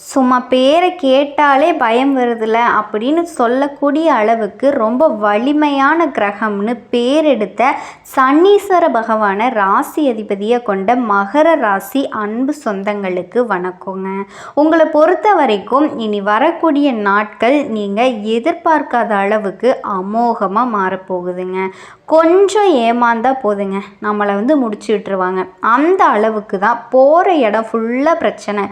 சும்மா பேரை கேட்டாலே பயம் வருதுல அப்படின்னு சொல்லக்கூடிய அளவுக்கு ரொம்ப வலிமையான கிரகம்னு பேர் எடுத்த சனீஸ்வர பகவானை ராசி அதிபதியை கொண்ட மகர ராசி அன்பு சொந்தங்களுக்கு வணக்கங்க. உங்களை பொறுத்த வரைக்கும் இனி வரக்கூடிய நாட்கள் நீங்கள் எதிர்பார்க்காத அளவுக்கு அமோகமாக மாறப்போகுதுங்க. கொஞ்சம் ஏமாந்தா போதுங்க. நம்மளை வந்து முடிச்சு விட்டுருவாங்க. அந்த அளவுக்கு தான் போகிற இடம் ஃபுல்லாக பிரச்சனை.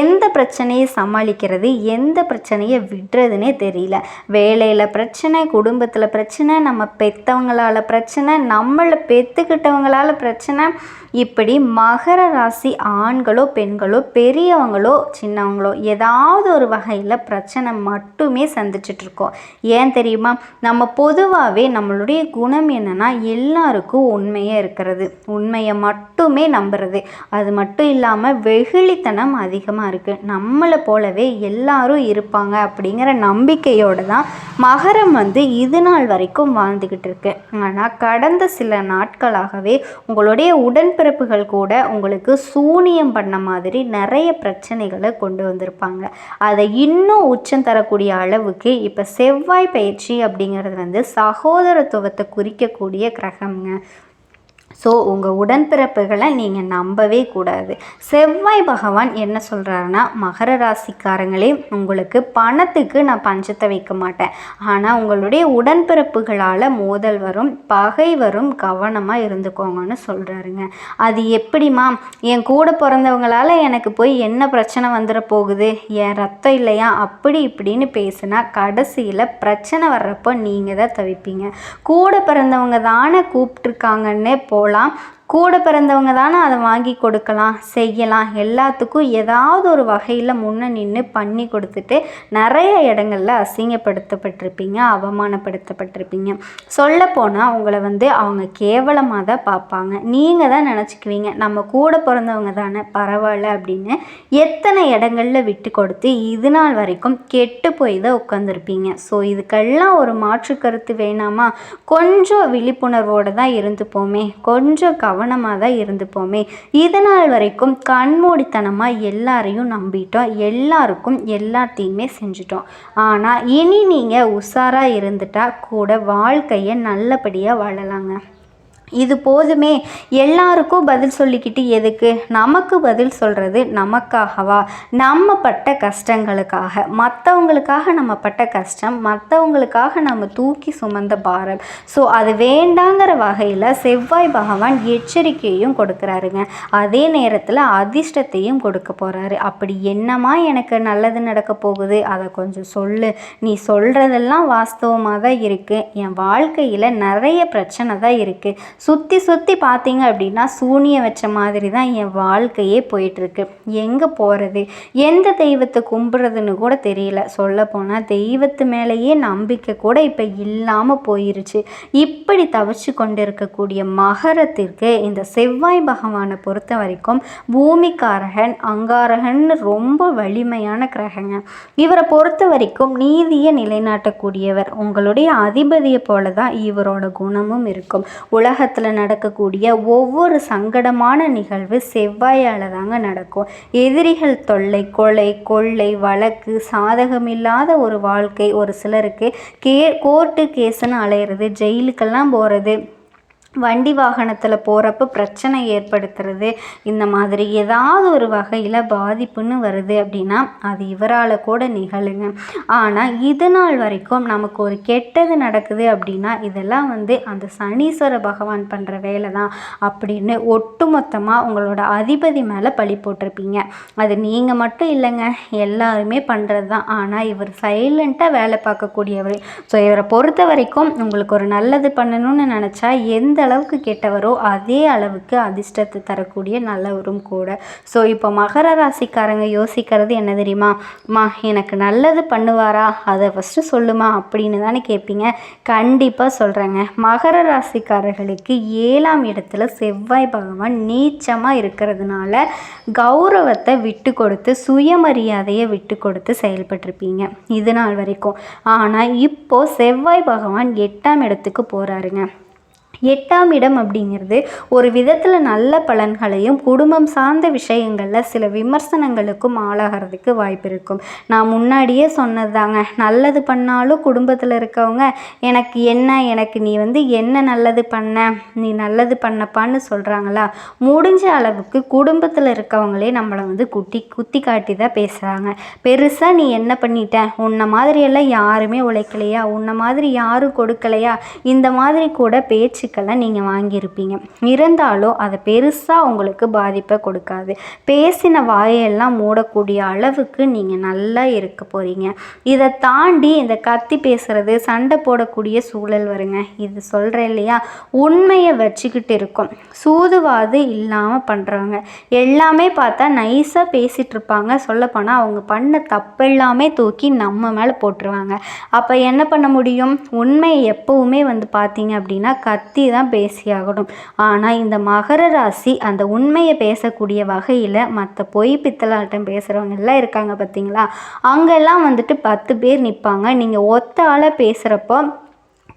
எந்த பிரச்சனை பிரச்சனையை சமாளிக்கிறது எந்த பிரச்சனையை விடுறதுனே தெரியல. வேலையில் பிரச்சனை குடும்பத்தில் பிரச்சனை நம்ம பெற்றவங்களால் பிரச்சனை நம்மளை பெற்றுக்கிட்டவங்களால் பிரச்சனை. இப்படி மகர ராசி ஆண்களோ பெண்களோ பெரியவங்களோ சின்னவங்களோ ஏதாவது ஒரு வகையில் பிரச்சனை மட்டுமே சந்திச்சிட்ருக்கோம் ஏன் தெரியுமா? நம்ம பொதுவாகவே நம்மளுடைய குணம் என்னென்னா எல்லாருக்கும் உண்மையாக இருக்கிறது. உண்மையை மட்டுமே நம்புறது. அது மட்டும் இல்லாமல் வெகுளித்தனம் அதிகமாக இருக்குது நம்மளை போலவே எல்லாரும் இருப்பாங்க அப்படிங்கிற நம்பிக்கையோடு தான் மகரம் வந்து இது நாள் வரைக்கும் வாழ்ந்துக்கிட்டு இருக்கு. ஆனால் கடந்த சில நாட்களாகவே உங்களுடைய உடன்பிறப்புகள் கூட உங்களுக்கு சூனியம் பண்ண மாதிரி நிறைய பிரச்சனைகளை கொண்டு வந்திருப்பாங்க. அதை இன்னும் உச்சம் தரக்கூடிய அளவுக்கு இப்போ செவ்வாய் பயிற்சி அப்படிங்கிறது வந்து சகோதரத்துவத்தை குறிக்கக்கூடிய கிரகம்ங்க. ஸோ உங்கள் உடன்பிறப்புகளை நீங்கள் நம்பவே கூடாது. செவ்வாய் பகவான் என்ன சொல்கிறாருன்னா மகர ராசிக்காரங்களே உங்களுக்கு பணத்துக்கு நான் பஞ்சத்தை வைக்க மாட்டேன். ஆனால் உங்களுடைய உடன்பிறப்புகளால் மோதல் வரும் பகை வரும் கவனமாக இருந்துக்கோங்கன்னு சொல்கிறாருங்க அது எப்படிம்மா என் கூட பிறந்தவங்களால எனக்கு போய் என்ன பிரச்சனை வந்துட போகுது? என் ரத்தம் இல்லையா? அப்படி இப்படின்னு பேசுனா கடைசியில் பிரச்சனை வர்றப்போ நீங்கள் தான் தவிப்பீங்க. கூட பிறந்தவங்க தானே கூப்பிட்ருக்காங்கன்னே போல போகலாம் கூட பிறந்தவங்க தானே அதை வாங்கி கொடுக்கலாம் செய்யலாம். எல்லாத்துக்கும் ஏதாவது ஒரு வகையில் முன்ன நின்று பண்ணி கொடுத்துட்டு நிறைய இடங்களில் அசிங்கப்படுத்தப்பட்டிருப்பீங்க அவமானப்படுத்தப்பட்டிருப்பீங்க. சொல்லப்போனால் உங்களை வந்து அவங்க கேவலமாக தான் பார்ப்பாங்க. நீங்கள் தான் நினச்சிக்குவீங்க நம்ம கூட பிறந்தவங்க தானே பரவாயில்ல அப்படின்னு எத்தனை இடங்களில் விட்டு கொடுத்து இது நாள் வரைக்கும் கெட்டு போய் தான் உட்காந்துருப்பீங்க ஸோ இதுக்கெல்லாம் ஒரு மாற்று கருத்து வேணாமா? கொஞ்சம் விழிப்புணர்வோடு தான் இருந்துப்போமே கொஞ்சம் கவனம் கவனமாக தான் இருந்துப்போமே. இதனால் வரைக்கும் கண்மூடித்தனமாக எல்லாரையும் நம்பிட்டோம். எல்லாருக்கும் எல்லாத்தையுமே செஞ்சிட்டோம். ஆனால் இனி நீங்கள் உஷாராக இருந்துட்டால் கூட வாழ்க்கையை நல்லபடியாக வாழலாங்க. இது போதுமே. எல்லாருக்கும் பதில் சொல்லிக்கிட்டு எதுக்கு? நமக்கு பதில் சொல்கிறது நமக்காகவா? நம்ம பட்ட கஷ்டங்களுக்காக. மற்றவங்களுக்காக நம்ம பட்ட கஷ்டம் மற்றவங்களுக்காக நம்ம தூக்கி சுமந்த பாரம். ஸோ அது வேண்டாங்கிற வகையில் செவ்வாய் பகவான் எச்சரிக்கையும் கொடுக்குறாருங்க. அதே நேரத்தில் அதிர்ஷ்டத்தையும் கொடுக்க போகிறாரு அப்படி என்னமா எனக்கு நல்லது நடக்க போகுது? அதை கொஞ்சம் சொல்லு. நீ சொல்கிறதெல்லாம் வாஸ்தவமாக தான் இருக்குது என் வாழ்க்கையில் நிறைய பிரச்சனை தான் இருக்குது சுற்றி சுற்றி பார்த்தீங்க அப்படின்னா சூனியம் வச்ச மாதிரி தான் என் வாழ்க்கையே போயிட்டுருக்கு. எங்கே போகிறது எந்த தெய்வத்தை கும்பிட்றதுன்னு கூட தெரியல. சொல்லப்போனால் தெய்வத்து மேலேயே நம்பிக்கை கூட இப்போ இல்லாமல் போயிருச்சு. இப்படி தவிச்சு கொண்டு இருக்கக்கூடிய மகரத்திற்கு இந்த செவ்வாய் பகவானை பொறுத்த வரைக்கும் பூமிக்காரகன் அங்காரகன் ரொம்ப வலிமையான கிரகங்க. இவரை பொறுத்த வரைக்கும் நீதியை நிலைநாட்டக்கூடியவர். உங்களுடைய அதிபதியை போல தான் இவரோட குணமும் இருக்கும். உலக உலகத்தில் நடக்கக்கூடிய ஒவ்வொரு சங்கடமான நிகழ்வு செவ்வாயால் தாங்க நடக்கும். எதிரிகள் தொல்லை கொலை கொள்ளை வழக்கு சாதகமில்லாத ஒரு வாழ்க்கை ஒரு சிலருக்கு கே கோர்ட்டு கேஸுன்னு அலையிறது ஜெயிலுக்கெல்லாம் போகிறது வண்டி வாகனத்தில் போகிறப்ப பிரச்சனை ஏற்படுத்துறது இந்த மாதிரி ஏதாவது ஒரு வகையில் பாதிப்புன்னு வருது அப்படின்னா அது இவரால் கூட நிகழுங்க. ஆனால் இது நாள் வரைக்கும் நமக்கு ஒரு கெட்டது நடக்குது அப்படின்னா இதெல்லாம் வந்து அந்த சனீஸ்வர பகவான் பண்ணுற வேலை தான் அப்படின்னு ஒட்டுமொத்தமாக உங்களோட அதிபதி மேலே பழி போட்டிருப்பீங்க. அது நீங்கள் மட்டும் இல்லைங்க எல்லாருமே பண்ணுறது தான் ஆனால் இவர் சைலண்ட்டாக வேலை பார்க்கக்கூடியவர். ஸோ இவரை பொறுத்த வரைக்கும் உங்களுக்கு ஒரு நல்லது பண்ணணும்னு நினச்சா எந்த அளவுக்கு கெட்டவரோ அதே அளவுக்கு அதிர்ஷ்டத்தை தரக்கூடிய நல்லவரும் கூட. ஸோ இப்போ மகர ராசிக்காரங்க யோசிக்கிறது என்ன தெரியுமா? மா எனக்கு நல்லது பண்ணுவாரா? அதை ஃபஸ்ட்டு சொல்லுமா? அப்படின்னு தானே கேட்பீங்க. கண்டிப்பாக சொல்கிறேங்க மகர ராசிக்காரர்களுக்கு ஏழாம் இடத்துல செவ்வாய் பகவான் நீச்சமாக இருக்கிறதுனால கௌரவத்தை விட்டு கொடுத்து சுயமரியாதையை விட்டு கொடுத்து செயல்பட்டிருப்பீங்க. இது நாள் வரைக்கும். ஆனால் இப்போது செவ்வாய் பகவான் எட்டாம் இடத்துக்கு போகிறாருங்க எட்டாம் இடம் அப்படிங்கிறது ஒரு விதத்தில் நல்ல பலன்களையும் குடும்பம் சார்ந்த விஷயங்களில் சில விமர்சனங்களுக்கும் ஆளாகிறதுக்கு வாய்ப்பு இருக்கும். நான் முன்னாடியே சொன்னது தாங்க நல்லது பண்ணாலும் குடும்பத்தில் இருக்கவங்க எனக்கு என்ன எனக்கு நீ வந்து என்ன நல்லது பண்ண நீ நல்லது பண்ணப்பான்னு சொல்கிறாங்களா முடிஞ்ச அளவுக்கு குடும்பத்தில் இருக்கவங்களே நம்மளை வந்து குட்டி குத்தி காட்டி தான் பேசுகிறாங்க பெருசாக நீ என்ன பண்ணிட்ட? உன்னை மாதிரியெல்லாம் யாருமே உழைக்கலையா? உன்னை மாதிரி யாரும் கொடுக்கலையா? இந்த மாதிரி கூட பேச்சு பேச்சுக்களை நீங்கள் வாங்கியிருப்பீங்க. இருந்தாலும் அதை பெருசாக உங்களுக்கு பாதிப்பை கொடுக்காது. பேசின வாயெல்லாம் மூடக்கூடிய அளவுக்கு நீங்கள் நல்லா இருக்க போகிறீங்க இதை தாண்டி இந்த கத்தி பேசுறது சண்டை போடக்கூடிய சூழல் வருங்க. இது சொல்கிறேன் இல்லையா? உண்மையை வச்சுக்கிட்டு இருக்கும். சூதுவாது இல்லாமல் பண்ணுறவங்க எல்லாமே பார்த்தா நைஸாக பேசிகிட்டு இருப்பாங்க. சொல்லப்போனால் அவங்க பண்ண தப்பெல்லாமே தூக்கி நம்ம மேலே போட்டுருவாங்க. அப்போ என்ன பண்ண முடியும்? உண்மையை எப்போவுமே வந்து பார்த்தீங்க அப்படின்னா கத்தி தான் பேசியாகணும். ஆனால் இந்த மகர ராசி அந்த உண்மையை பேசக்கூடிய வகையில் மற்ற பொய் பித்தலாட்டம் பேசுகிறவங்க எல்லாம் இருக்காங்க பார்த்தீங்களா அங்கெல்லாம் வந்துட்டு பத்து பேர் நிற்பாங்க நீங்கள் ஒத்த ஆளாக பேசுகிறப்போ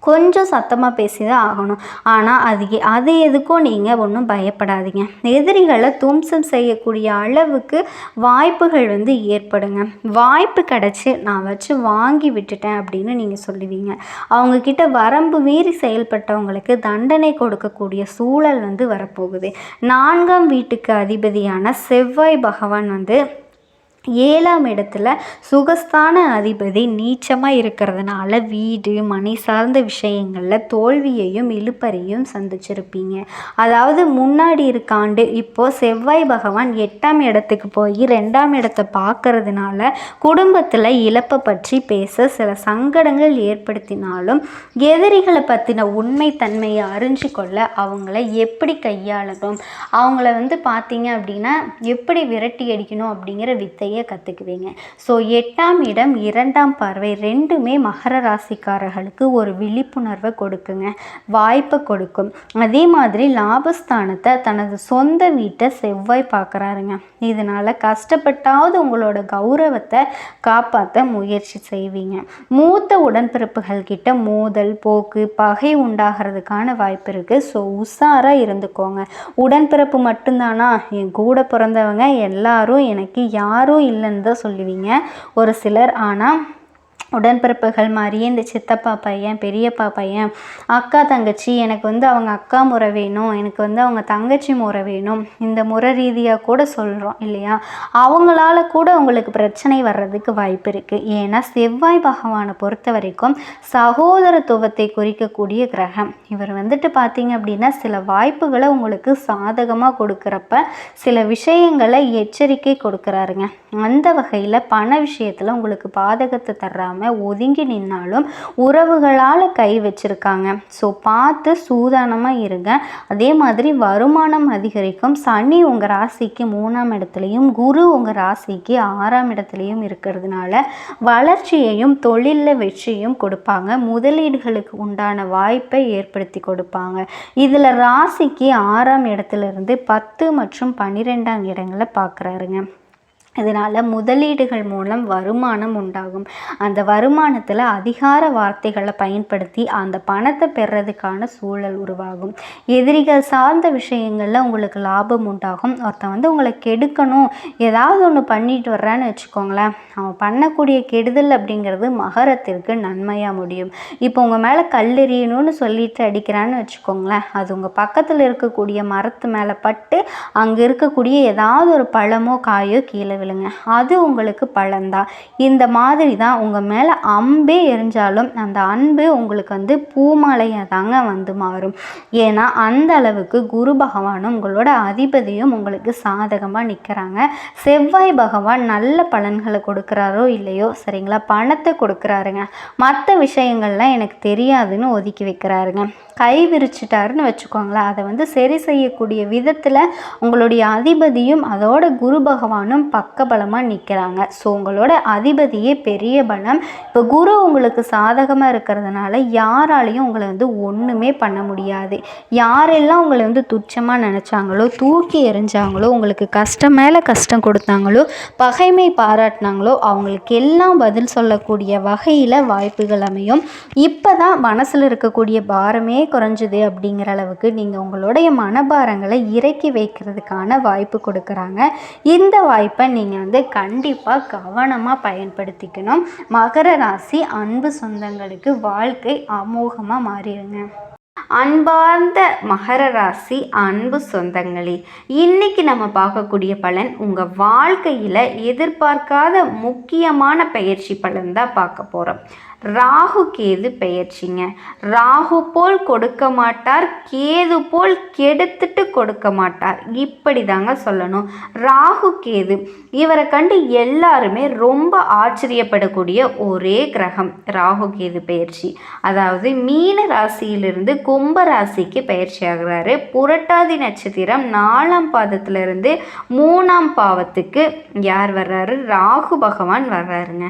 கொஞ்சம் சத்தமாக பேசி தான் ஆகணும். ஆனால் அது அது எதுக்கும் நீங்கள் ஒன்றும் பயப்படாதீங்க. எதிரிகளை தும்சம் செய்யக்கூடிய அளவுக்கு வாய்ப்புகள் வந்து ஏற்படுங்க. வாய்ப்பு கிடச்சி நான் வச்சு வாங்கி விட்டுட்டேன் அப்படின்னு நீங்கள் சொல்லுவீங்க. அவங்கக்கிட்ட வரம்பு மீறி செயல்பட்டவங்களுக்கு தண்டனை கொடுக்கக்கூடிய சூழல் வந்து வரப்போகுது. நான்காம் வீட்டுக்கு அதிபதியான செவ்வாய் பகவான் வந்து ஏழாம் இடத்துல சுகஸ்தான அதிபதி நீச்சமாக இருக்கிறதுனால வீடு மனை சார்ந்த விஷயங்களில் தோல்வியையும் இழுப்பறையும் சந்திச்சிருப்பீங்க. அதாவது முன்னாடி இருக்க ஆண்டு இப்போது செவ்வாய் பகவான் எட்டாம் இடத்துக்கு போய் ரெண்டாம் இடத்தை பார்க்கறதுனால குடும்பத்தில் இழப்பை பற்றி பேச சில சங்கடங்கள் ஏற்படுத்தினாலும் எதிரிகளை பற்றின உண்மை தன்மையை அறிஞ்சு கொள்ள அவங்கள எப்படி கையாளணும்? அவங்கள வந்து பார்த்தீங்க அப்படின்னா எப்படி விரட்டி அடிக்கணும் அப்படிங்கிற வித்தையை கற்றுக்குவீங்க ஸோ எட்டாம் இடம் இரண்டாம் பார்வை ரெண்டுமே மகர ராசிக்காரர்களுக்கு ஒரு விழிப்புணர்வை கொடுக்குங்க. வாய்ப்பை கொடுக்கும். அதே மாதிரி லாபஸ்தானத்தை தனது சொந்த வீட்டை செவ்வாய் பார்க்குறாருங்க. இதனால் கஷ்டப்பட்டாவது உங்களோட கௌரவத்தை காப்பாற்ற முயற்சி செய்வீங்க. மூத்த உடன்பிறப்புகள் கிட்ட மோதல் போக்கு பகை உண்டாகிறதுக்கான வாய்ப்பு இருக்குது ஸோ உஷாராக இருந்துக்கோங்க. உடன்பிறப்பு மட்டும்தானா? என் கூட பிறந்தவங்க எல்லாரும் எனக்கு யாரும் இல்லைன்னு தான் சொல்லுவீங்க. ஒரு சிலர் ஆனால் உடன்பிறப்புகள் மாதிரியே இந்த சித்தப்பா பையன் பெரியப்பா பையன் அக்கா தங்கச்சி எனக்கு வந்து அவங்க அக்கா முறை வேணும் எனக்கு வந்து அவங்க தங்கச்சி முறை வேணும் இந்த முறை ரீதியாக கூட சொல்கிறோம் இல்லையா? அவங்களால கூட உங்களுக்கு பிரச்சனை வர்றதுக்கு வாய்ப்பு இருக்குது ஏன்னா செவ்வாய் பகவானை பொறுத்த வரைக்கும் சகோதரத்துவத்தை குறிக்கக்கூடிய கிரகம். இவர் வந்துட்டு பார்த்தீங்க அப்படின்னா சில வாய்ப்புகளை உங்களுக்கு சாதகமாக கொடுக்குறப்ப சில விஷயங்களை எச்சரிக்கை கொடுக்குறாருங்க. அந்த வகையில் பண விஷயத்தில் உங்களுக்கு பாதகத்தை இல்லாமல் ஒதுங்கி நின்னாலும் உறவுகளால் கை வச்சுருக்காங்க. ஸோ பார்த்து சூதானமாக இருங்க. அதே மாதிரி வருமானம் அதிகரிக்கும். சனி உங்கள் ராசிக்கு மூணாம் இடத்துலையும் குரு உங்கள் ராசிக்கு ஆறாம் இடத்துலையும் இருக்கிறதுனால வளர்ச்சியையும் தொழிலில் வெற்றியும் கொடுப்பாங்க. முதலீடுகளுக்கு உண்டான வாய்ப்பை ஏற்படுத்தி கொடுப்பாங்க. இதில் ராசிக்கு ஆறாம் இடத்துல இருந்து பத்து மற்றும் பன்னிரெண்டாம் இடங்களை பார்க்குறாருங்க. இதனால் முதலீடுகள் மூலம் வருமானம் உண்டாகும். அந்த வருமானத்தில் அதிகார வார்த்தைகளை பயன்படுத்தி அந்த பணத்தை பெறதுக்கான சூழல் உருவாகும். எதிரிகள் சார்ந்த விஷயங்களில் உங்களுக்கு லாபம் உண்டாகும். ஒருத்தன் வந்து உங்களை கெடுக்கணும் ஏதாவது ஒன்று பண்ணிட்டு வர்றான்னு வச்சுக்கோங்களேன். அவன் பண்ணக்கூடிய கெடுதல் அப்படிங்கிறது மகரத்திற்கு நன்மையாக முடியும். இப்போ உங்கள் மேலே கல்லெறியணும்னு சொல்லிட்டு அடிக்கிறான்னு வச்சுக்கோங்களேன். அது உங்கள் பக்கத்தில் இருக்கக்கூடிய மரத்து மேலே பட்டு அங்கே இருக்கக்கூடிய ஏதாவது ஒரு பழமோ காயோ கீழே விழுங்க அது உங்களுக்கு பலன்தான் இந்த மாதிரி தான் உங்கள் மேலே அம்பே எரிஞ்சாலும் அந்த அன்பு உங்களுக்கு வந்து பூமாலையாக தாங்க வந்து மாறும். ஏன்னா அந்த அளவுக்கு குரு பகவானும் உங்களோட அதிபதியும் உங்களுக்கு சாதகமாக நிற்கிறாங்க செவ்வாய் பகவான் நல்ல பலன்களை கொடுக்குறாரோ இல்லையோ சரிங்களா? பணத்தை கொடுக்குறாருங்க. மற்ற விஷயங்கள்லாம் எனக்கு தெரியாதுன்னு ஒதுக்கி வைக்கிறாருங்க. கை விரிச்சிட்டாருன்னு வச்சுக்கோங்களேன். அதை வந்து சரி செய்யக்கூடிய விதத்தில் உங்களுடைய அதிபதியும் அதோட குரு பகவானும் பக்க பக்கபலமாக நிற்கிறாங்க ஸோ உங்களோட அதிபதியே பெரிய பலம். இப்போ குரு உங்களுக்கு சாதகமாக இருக்கிறதுனால யாராலையும் உங்களை வந்து ஒன்றுமே பண்ண முடியாது. யாரெல்லாம் உங்களை வந்து துச்சமாக நினச்சாங்களோ தூக்கி எறிஞ்சாங்களோ உங்களுக்கு கஷ்டம் மேலே கஷ்டம் கொடுத்தாங்களோ பகைமை பாராட்டினாங்களோ அவங்களுக்கு எல்லாம் பதில் சொல்லக்கூடிய வகையில் வாய்ப்புகள் அமையும். இப்போ தான் மனசில் இருக்கக்கூடிய பாரமே குறைஞ்சுது அப்படிங்கிற அளவுக்கு நீங்கள் உங்களுடைய மனபாரங்களை இறக்கி வைக்கிறதுக்கான வாய்ப்பு கொடுக்குறாங்க. இந்த வாய்ப்பை நீங்கள் வந்து கண்டிப்பாக கவனமாக பயன்படுத்திக்கணும். மகர ராசி அன்பு சொந்தங்களுக்கு வாழ்க்கை அமோகமாக மாறிடுங்க. அன்பார்ந்த மகர ராசி அன்பு சொந்தங்களே இன்னைக்கு நம்ம பார்க்கக்கூடிய பலன் உங்கள் வாழ்க்கையில் எதிர்பார்க்காத முக்கியமான பயிற்சி பலன் தான் பார்க்க போகிறோம் ராகு கேது பெயர்ச்சிங்க. ராகு போல் கொடுக்க மாட்டார் கேது போல் கெடுத்துட்டு கொடுக்க மாட்டார். இப்படி தாங்க சொல்லணும். ராகு கேது இவரை கண்டு எல்லாருமே ரொம்ப ஆச்சரியப்படக்கூடிய ஒரே கிரகம் ராகு கேது பெயர்ச்சி. அதாவது மீன ராசியிலிருந்து கும்ப ராசிக்கு பயிற்சி ஆகிறாரு. புரட்டாதி நட்சத்திரம் நாலாம் பாதத்திலிருந்து மூணாம் பாவத்துக்கு யார் வர்றாரு? ராகு பகவான் வர்றாருங்க.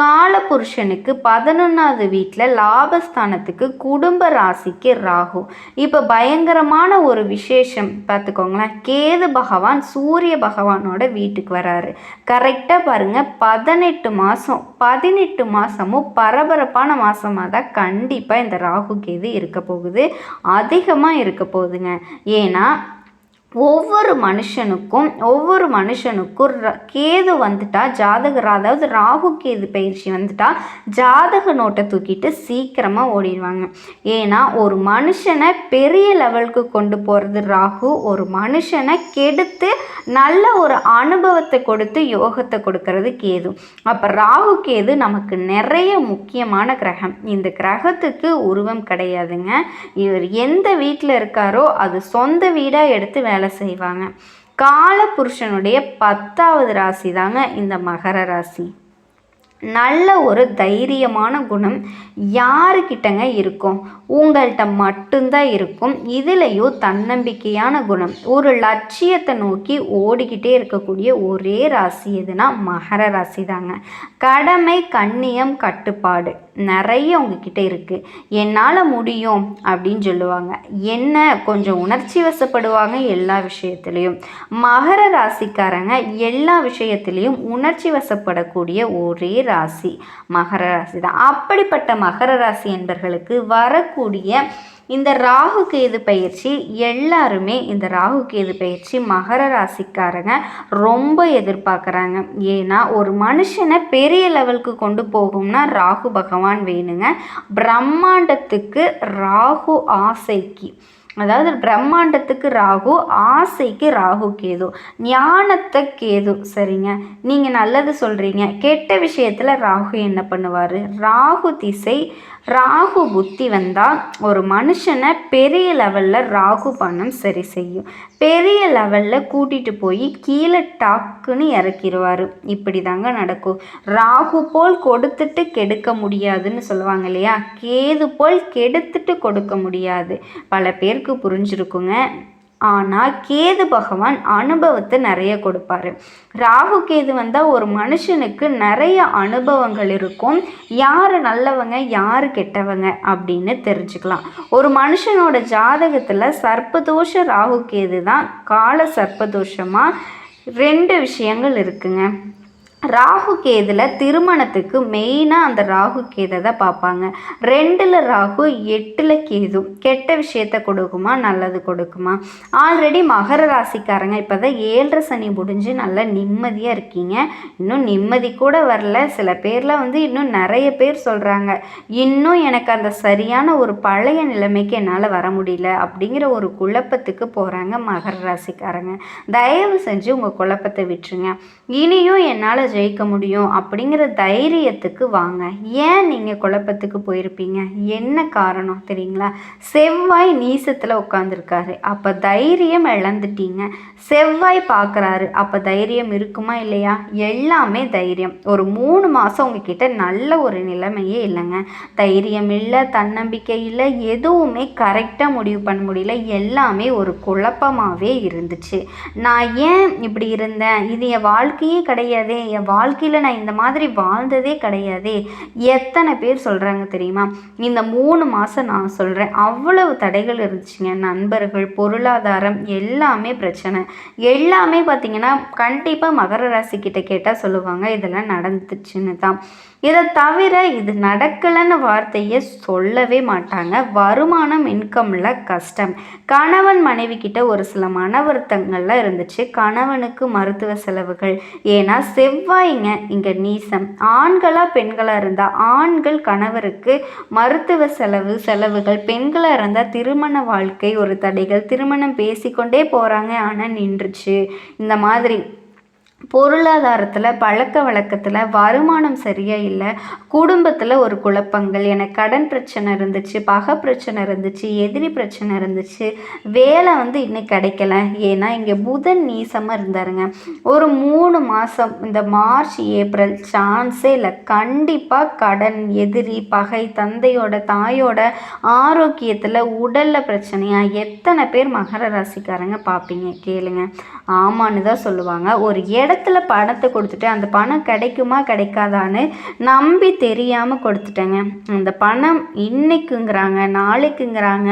காலபுருஷனுக்கு பதினொன்றாவது வீட்டில் லாபஸ்தானத்துக்கு குடும்ப ராசிக்கு ராகு. இப்போ பயங்கரமான ஒரு விசேஷம். பார்த்துக்கோங்களேன். கேது பகவான் சூரிய பகவானோட வீட்டுக்கு வராரு. கரெக்டாக பாருங்கள் பதினெட்டு மாதம் பதினெட்டு மாதமும் பரபரப்பான மாதமாக தான் கண்டிப்பாக இந்த ராகு கேது இருக்க போகுது. அதிகமாக இருக்க போகுதுங்க. ஏன்னா ஒவ்வொரு மனுஷனுக்கும் ஒவ்வொரு மனுஷனுக்கும் கேது வந்துட்டா ஜாதக அதாவது ராகு கேது பயிற்சி வந்துட்டா ஜாதக நோட்டை தூக்கிட்டு சீக்கிரமாக ஓடிடுவாங்க. ஏன்னா ஒரு மனுஷனை பெரிய லெவலுக்கு கொண்டு போகிறது ராகு ஒரு மனுஷனை கெடுத்து நல்ல ஒரு அனுபவத்தை கொடுத்து யோகத்தை கொடுக்கறது கேது. அப்போ ராகு கேது நமக்கு நிறைய முக்கியமான கிரகம். இந்த கிரகத்துக்கு உருவம் கிடையாதுங்க. இவர் எந்த வீட்டில் இருக்காரோ அது சொந்த வீடாக எடுத்து வேலை செய்வாங்க. காலபுருஷனுடைய பத்தாவது ராசி தாங்க இந்த மகர ராசி. நல்ல ஒரு தைரியமான குணம் யாருக்கிட்டங்க இருக்கும்? உங்கள்கிட்ட மட்டும்தான் இருக்கும். இதுலேயும் தன்னம்பிக்கையான குணம். ஒரு லட்சியத்தை நோக்கி ஓடிக்கிட்டே இருக்கக்கூடிய ஒரே ராசி எதுனா மகர ராசி தாங்க. கடமை கண்ணியம் கட்டுப்பாடு. நிறைய உங்ககிட்ட இருக்குது என்னால் முடியும் அப்படின்னு சொல்லுவாங்க. என்ன கொஞ்சம் உணர்ச்சி வசப்படுவாங்க எல்லா விஷயத்துலேயும். மகர ராசிக்காரங்க எல்லா விஷயத்துலேயும் உணர்ச்சி வசப்படக்கூடிய ஒரே ராசி. மகர ராசி தான் அப்படிப்பட்ட மகர ராசி என்பர்களுக்கு வரக்கூடிய இந்த ராகு கேது பயிற்சி எல்லாருமே இந்த ராகு கேது பயிற்சி மகர ராசிக்காரங்க ரொம்ப எதிர்பார்க்குறாங்க. ஏன்னா ஒரு மனுஷனை பெரிய லெவலுக்கு கொண்டு போகும்னா ராகு பகவான் வேணுங்க. பிரம்மாண்டத்துக்கு ராகு ஆசைக்கு அதாவது பிரம்மாண்டத்துக்கு ராகு ஆசைக்கு ராகு கேது ஞானத்தை கேது சரிங்க? நீங்கள் நல்லது சொல்கிறீங்க கெட்ட விஷயத்தில் ராகு என்ன பண்ணுவார்? ராகு திசை ராகு புத்தி வந்தால் ஒரு மனுஷனை பெரிய லெவலில் ராகு பணம் சரி செய்யும். பெரிய லெவலில் கூட்டிகிட்டு போய் கீழே டாக்குன்னு இறக்கிடுவார் இப்படி தாங்க நடக்கும். ராகு போல் கொடுத்துட்டு கெடுக்க முடியாதுன்னு சொல்லுவாங்க இல்லையா? கேது போல் கெடுத்துட்டு கொடுக்க முடியாது. பல பேருக்கு புரிஞ்சிருக்குங்க. ஆனால் கேது பகவான் அனுபவத்தை நிறைய கொடுப்பாரு. ராகு கேது வந்தால் ஒரு மனுஷனுக்கு நிறைய அனுபவங்கள் இருக்கும். யார் நல்லவங்க யார் கெட்டவங்க அப்படின்னு தெரிஞ்சுக்கலாம். ஒரு மனுஷனோட ஜாதகத்தில் சர்ப்பதோஷ ராகு கேது தான் கால சர்ப்பதோஷமாக ரெண்டு விஷயங்கள் இருக்குங்க. ராகு கேதில் திருமணத்துக்கு மெயினாக அந்த ராகு கேதை தான் பார்ப்பாங்க. ரெண்டில் ராகு எட்டில் கேது. கெட்ட விஷயத்த கொடுக்குமா நல்லது கொடுக்குமா? ஆல்ரெடி மகர ராசிக்காரங்க இப்போ தான் ஏழரை சனி முடிஞ்சு நல்லா நிம்மதியாக இருக்கீங்க. இன்னும் நிம்மதி கூட வரல. சில பேர்லாம் வந்து இன்னும் நிறைய பேர் சொல்கிறாங்க இன்னும் எனக்கு அந்த சரியான ஒரு பழைய நிலைமைக்கு என்னால் வர முடியல அப்படிங்கிற ஒரு குழப்பத்துக்கு போகிறாங்க மகர ராசிக்காரங்க. தயவு செஞ்சு உங்கள் குழப்பத்தை விட்டுருங்க. இனியும் என்னால் ஜெயிக்க முடியும் அப்படிங்கிற தைரியத்துக்கு வாங்க. ஏன் நீங்கள் குழப்பத்துக்கு போயிருப்பீங்க? என்ன காரணம் தெரியுங்களா? செவ்வாய் நீசத்தில் உட்காந்துருக்காரு அப்போ தைரியம் இழந்துட்டீங்க. செவ்வாய் பார்க்குறாரு அப்போ தைரியம் இருக்குமா இல்லையா? எல்லாமே தைரியம். ஒரு மூணு மாதம் உங்ககிட்ட நல்ல ஒரு நிலைமையே இல்லைங்க. தைரியம் இல்லை தன்னம்பிக்கை இல்லை எதுவுமே கரெக்டாக முடிவு பண்ண முடியல. எல்லாமே ஒரு குழப்பமாகவே இருந்துச்சு. நான் ஏன் இப்படி இருந்தேன்? இது என் வாழ்க்கையே கிடையாதே. என் வாழ்க்கையில் நான் இந்த மாதிரி வாழ்ந்ததே கிடையாதே. எத்தனை பேர் சொல்கிறாங்க தெரியுமா? இந்த மூணு மாதம் நான் சொல்கிறேன் அவ்வளவு தடைகள் இருந்துச்சுங்க. நண்பர்கள் பொருளாதாரம் எல்லாமே பிரச்சனை. எல்லாமே பார்த்திங்கன்னா கண்டிப்பாக மகர ராசிக்கிட்ட கேட்டால் சொல்லுவாங்க இதெல்லாம் நடந்துச்சுன்னு தான் இதை தவிர இது நடக்கலைன்னு வார்த்தையை சொல்லவே மாட்டாங்க. வருமானம் இன்கம்ல கஷ்டம். கணவன் மனைவி கிட்ட ஒரு சில மன வருத்தங்கள்லாம் இருந்துச்சு. கணவனுக்கு மருத்துவ செலவுகள். ஏன்னா செவ்வாய்ங்க இங்கே நீசம். ஆண்களாக பெண்களாக இருந்தால் ஆண்கள் கணவருக்கு மருத்துவ செலவு செலவுகள். பெண்களாக இருந்தால் திருமண வாழ்க்கை ஒரு தடைகள். திருமணம் பேசிக்கொண்டே போகிறாங்க ஆனால் நின்றுச்சு. இந்த மாதிரி பொருளாதாரத்தில் பழக்க வழக்கத்தில் வருமானம் சரியாக இல்லை குடும்பத்தில் ஒரு குழப்பங்கள் எனக்கு கடன் பிரச்சனை இருந்துச்சு பகை பிரச்சனை இருந்துச்சு எதிரி பிரச்சனை இருந்துச்சு வேலை வந்து இன்னும் கிடைக்கல. ஏன்னா இங்கே புதன் நீசமாக இருந்தாருங்க. ஒரு மூணு மாதம் இந்த மார்ச் ஏப்ரல் சான்ஸே இல்லை. கண்டிப்பாக கடன் எதிரி பகை தந்தையோட தாயோட ஆரோக்கியத்தில் உடலில் பிரச்சனையாக எத்தனை பேர் மகர ராசிக்காரங்க பார்ப்பீங்க கேளுங்க. ஆமான்னு தான் சொல்லுவாங்க. ஒரு இடத்துல பணத்தை கொடுத்துட்டு அந்த பணம் கிடைக்குமா கிடைக்காதான்னு நம்பி தெரியாமல் கொடுத்துட்டேங்க. அந்த பணம் இன்னைக்குங்கிறாங்க நாளைக்குங்கிறாங்க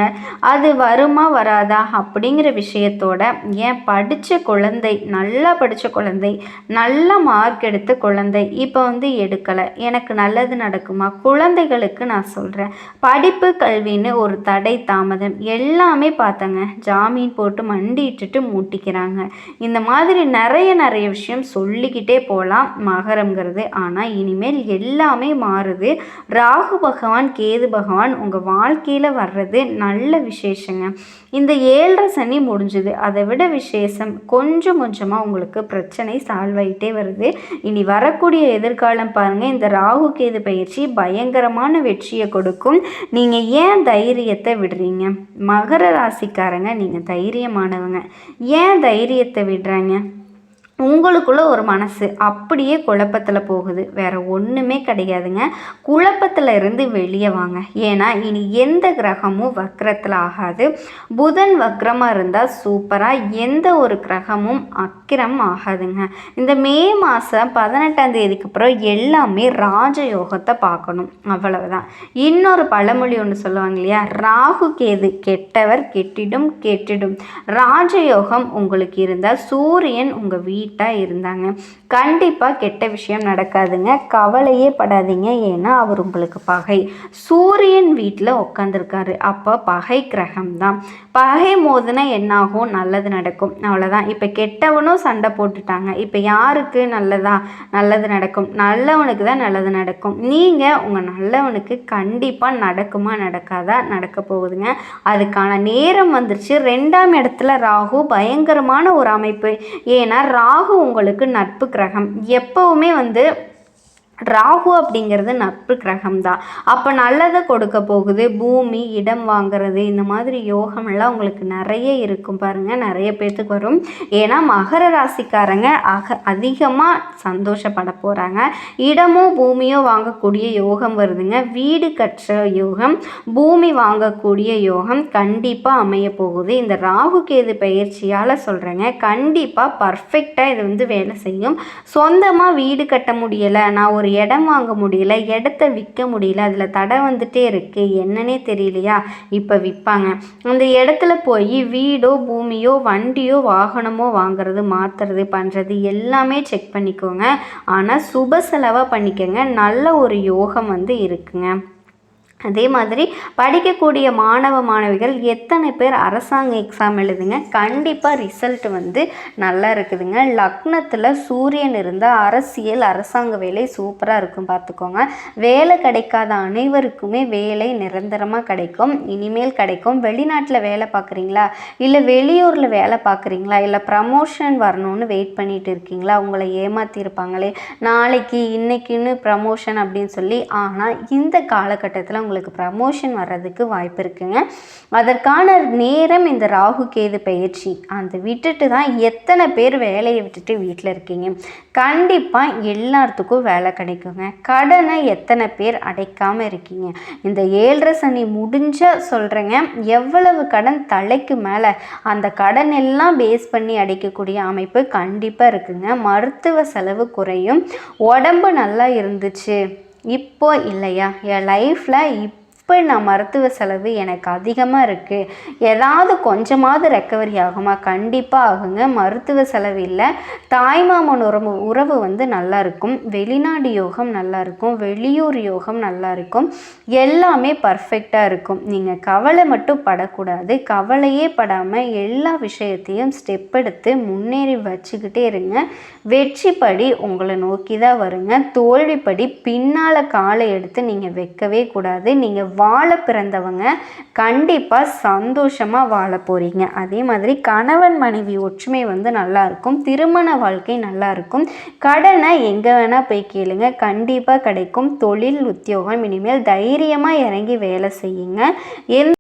அது வருமா வராதா அப்படிங்கிற விஷயத்தோட ஏன் படித்த குழந்தை நல்லா படித்த குழந்தை நல்ல மார்க் எடுத்த குழந்தை இப்போ வந்து எடுக்கலை. எனக்கு நல்லது நடக்குமா? குழந்தைகளுக்கு நான் சொல்கிறேன் படிப்பு கல்வின்னு ஒரு தடை தாமதம் எல்லாமே பார்த்தங்க. ஜாமீன் போட்டு மண்டிட்டுட்டு மூட்டிக்கிறாங்க. இந்த மாதிரி நிறைய நிறைய விஷயம் சொல்லிக்கிட்டே போகலாம் மகரம்ங்கிறது. ஆனால் இனிமேல் எல்லாமே மாறுது. ராகு பகவான் கேது பகவான் உங்கள் வாழ்க்கையில் வர்றது நல்ல விசேஷங்க. இந்த ஏழரை சனி முடிஞ்சுது. அதை விட விசேஷம் கொஞ்சம் கொஞ்சமாக உங்களுக்கு பிரச்சனை சால்வ் ஆகிட்டே வருது. இனி வரக்கூடிய எதிர்காலம் பாருங்கள் இந்த ராகு கேது பயிற்சி பயங்கரமான வெற்றியை கொடுக்கும். நீங்கள் ஏன் தைரியத்தை விடுறீங்க? மகர ராசிக்காரங்க நீங்கள் தைரியமானவங்க. ஏன் தைரியத்தை விடுறாங்க? உங்களுக்குள்ள ஒரு மனசு அப்படியே குழப்பத்தில் போகுது. வேற ஒன்றுமே கிடையாதுங்க. குழப்பத்தில் இருந்து வெளியே வாங்க. ஏன்னா இனி எந்த கிரகமும் வக்ரத்தில் ஆகாது. புதன் வக்ரமாக இருந்தால் சூப்பராக எந்த ஒரு கிரகமும் அக்கிரம் ஆகாதுங்க. இந்த மே மாதம் பதினெட்டாம் தேதிக்கு அப்புறம் எல்லாமே ராஜயோகத்தை பார்க்கணும். அவ்வளவுதான். இன்னொரு பழமொழி ஒன்று சொல்லுவாங்க இல்லையா? ராகு கேது கெட்டவர் கெட்டிடும் கெட்டிடும். ராஜயோகம் உங்களுக்கு இருந்தால் சூரியன் உங்கள் வீ நீட்டாக இருந்தாங்க. கண்டிப்பாக கெட்ட விஷயம் நடக்காதுங்க. கவலையே படாதீங்க. ஏன்னா அவர் உங்களுக்கு பகை. சூரியன் வீட்டில் உட்காந்துருக்காரு அப்போ பகை கிரகம் தான் பகை மோதுனா என்னாகும்? நல்லது நடக்கும். அவ்வளோதான் இப்போ கெட்டவனும் சண்டை போட்டுட்டாங்க. இப்போ யாருக்கு நல்லதா? நல்லது நடக்கும். நல்லவனுக்கு தான் நல்லது நடக்கும். நீங்கள் உங்கள் நல்லவனுக்கு கண்டிப்பாக நடக்குமா நடக்காதா? நடக்க போகுதுங்க. அதுக்கான நேரம் வந்துருச்சு. ரெண்டாம் இடத்துல ராகு பயங்கரமான ஒரு அமைப்பு. ஏன்னா ரா ராகு உங்களுக்கு நட்பு கிரகம். எப்போவுமே வந்து ராகு அப்படிங்கிறது நட்பு கிரகம் தான் அப்போ நல்லதை கொடுக்க போகுது பூமி இடம் வாங்குறது இந்த மாதிரி யோகமெல்லாம் உங்களுக்கு நிறைய இருக்கும் பாருங்கள் நிறைய பேர்த்துக்கு வரும். ஏன்னா மகர ராசிக்காரங்க அக அதிகமாக சந்தோஷப்பட போகிறாங்க இடமோ பூமியோ வாங்கக்கூடிய யோகம் வருதுங்க. வீடு கற்ற யோகம் பூமி வாங்கக்கூடிய யோகம் கண்டிப்பாக அமைய போகுது. இந்த ராகு கேது பயிற்சியால் சொல்கிறேங்க கண்டிப்பாக பர்ஃபெக்டாக இது வந்து வேலை செய்யும். சொந்தமாக வீடு கட்ட முடியலை நான் ஒரு ஒரு இடம் வாங்க முடியல இடத்த விற்க முடியல அதில் தடை வந்துட்டே இருக்குது என்னன்னே தெரியலையா? இப்போ விற்பாங்க அந்த இடத்துல போய் வீடோ பூமியோ வண்டியோ வாகனமோ வாங்குறது மாற்றுறது பண்ணுறது எல்லாமே செக் பண்ணிக்கோங்க. ஆனால் சுப செலவாக பண்ணிக்கோங்க. நல்ல ஒரு யோகம் வந்து இருக்குங்க. அதே மாதிரி படிக்கக்கூடிய மாணவ மாணவிகள் எத்தனை பேர் அரசாங்க எக்ஸாம் எழுதுங்க? கண்டிப்பாக ரிசல்ட் வந்து நல்லா இருக்குதுங்க. லக்னத்தில் சூரியன் இருந்தால் அரசியல் அரசாங்க வேலை சூப்பராக இருக்கும் பார்த்துக்கோங்க. வேலை கிடைக்காத அனைவருக்குமே வேலை நிரந்தரமாக கிடைக்கும். இனிமேல் கிடைக்கும். வெளிநாட்டில் வேலை பார்க்குறீங்களா? இல்லை வெளியூரில் வேலை பார்க்குறீங்களா? இல்லை ப்ரமோஷன் வரணும்னு வெயிட் பண்ணிட்டு இருக்கீங்களா? உங்களை ஏமாற்றிருப்பாங்களே நாளைக்கு இன்னைக்குன்னு ப்ரமோஷன் அப்படின்னு சொல்லி ஆனால் இந்த காலகட்டத்தில் உங்களுக்கு ப்ரமோஷன் வர்றதுக்கு வாய்ப்பு இருக்குங்க. அதற்கான நேரம் இந்த ராகு கேது பயிற்சி. அந்த விட்டுட்டு தான் எத்தனை பேர் வேலையை விட்டுட்டு வீட்டில் இருக்கீங்க. கண்டிப்பாக எல்லாத்துக்கும் வேலை கிடைக்குங்க. கடனை எத்தனை பேர் அடைக்காமல் இருக்கீங்க. இந்த ஏழரை சனி முடிஞ்ச சொல்கிறேங்க எவ்வளவு கடன் தலைக்கு மேலே அந்த கடன் எல்லாம் பேஸ் பண்ணி அடைக்கக்கூடிய அமைப்பு கண்டிப்பாக இருக்குங்க. மருத்துவ செலவு குறையும். உடம்பு நல்லா இருந்துச்சு. இப்போ இல்லையா? என் லைஃப்பில் இப் இப்போ நான் மருத்துவ செலவு எனக்கு அதிகமாக இருக்குது ஏதாவது கொஞ்சமாவது ரெக்கவரி ஆகுமா? கண்டிப்பாக ஆகுங்க. மருத்துவ செலவு இல்லை. தாய்மாமன் உறவு உறவு வந்து நல்லா இருக்கும். வெளிநாடு யோகம் நல்லா இருக்கும். வெளியூர் யோகம் நல்லா இருக்கும். எல்லாமே பர்ஃபெக்டாக இருக்கும். நீங்கள் கவலை மட்டும் படக்கூடாது. கவலையே படாமல் எல்லா விஷயத்தையும் ஸ்டெப் எடுத்து முன்னேறி வச்சுக்கிட்டே இருங்க. வெற்றிப்படி உங்களை நோக்கி தான் வருங்க. தோல்விப்படி பின்னால் காலை எடுத்து நீங்கள் வைக்கவே கூடாது. நீங்கள் வாழ பிறந்தவங்க கண்டிப்பாக சந்தோஷமாக வாழ போகிறீங்க அதே மாதிரி கணவன் மனைவி ஒற்றுமை வந்து நல்லாயிருக்கும் திருமண வாழ்க்கை நல்லாயிருக்கும் கடனை எங்கே வேணால் போய் கேளுங்க. கண்டிப்பாக கிடைக்கும். தொழில் உத்தியோகம் இனிமேல் தைரியமாக இறங்கி வேலை செய்யுங்க. எந்த